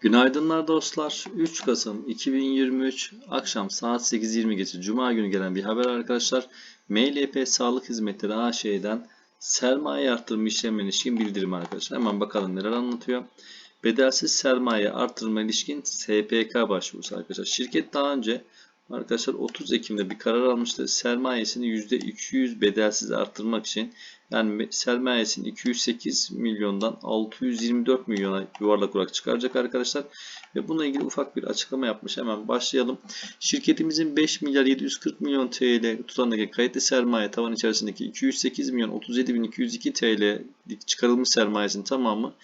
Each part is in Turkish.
Günaydınlar dostlar. 3 Kasım 2023 akşam saat 8.20 geçe Cuma günü gelen bir haber arkadaşlar. MLP Sağlık Hizmetleri AŞ'den sermaye artırma işlemine ilişkin bildirim arkadaşlar. Hemen bakalım neler anlatıyor. Bedelsiz sermaye artırma ilişkin SPK başvurusu arkadaşlar. Şirket daha önce arkadaşlar 30 Ekim'de bir karar almıştı. Sermayesini %200 bedelsiz arttırmak için yani sermayesini 208 milyondan 624 milyona yuvarlak olarak çıkaracak arkadaşlar. Ve bununla ilgili ufak bir açıklama yapmış. Hemen başlayalım. Şirketimizin 5 milyar 740 milyon TL tutarındaki kayıtlı sermaye tavan içerisindeki 208 milyon 37 bin 202 TL çıkarılmış sermayesinin tamamı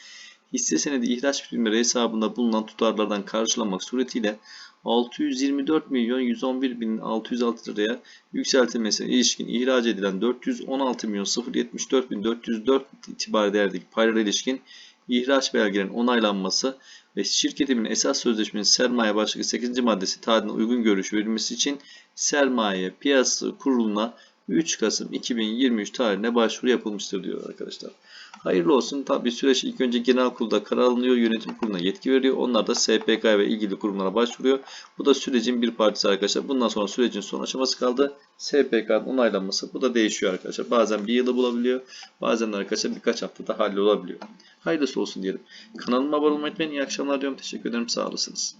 hisse senedi ihraç birimleri hesabında bulunan tutarlardan karşılamak suretiyle 624 milyon 111 bin 606 liraya yükseltilmesine ilişkin ihraç edilen 416 milyon 074 bin 404 itibari değerdeki paylara ilişkin ihraç belgelerinin onaylanması ve şirketimin esas sözleşmenin sermaye başlığı 8. maddesi tadine uygun görüş verilmesi için sermaye piyasası kuruluna 3 Kasım 2023 tarihine başvuru yapılmıştır diyor arkadaşlar. Hayırlı olsun. Tabi süreç ilk önce genel kurulda karar alınıyor. Yönetim kuruluna yetki veriyor. Onlar da SPK ve ilgili kurumlara başvuruyor. Bu da sürecin bir parçası arkadaşlar. Bundan sonra sürecin son aşaması kaldı. SPK'nın onaylanması. Bu da değişiyor arkadaşlar. Bazen bir yılı bulabiliyor. Bazen arkadaşlar birkaç haftada hallolabiliyor. Hayırlısı olsun diyelim. Kanalıma abone olmayı unutmayın. İyi akşamlar diyorum. Teşekkür ederim. Sağ olasınız.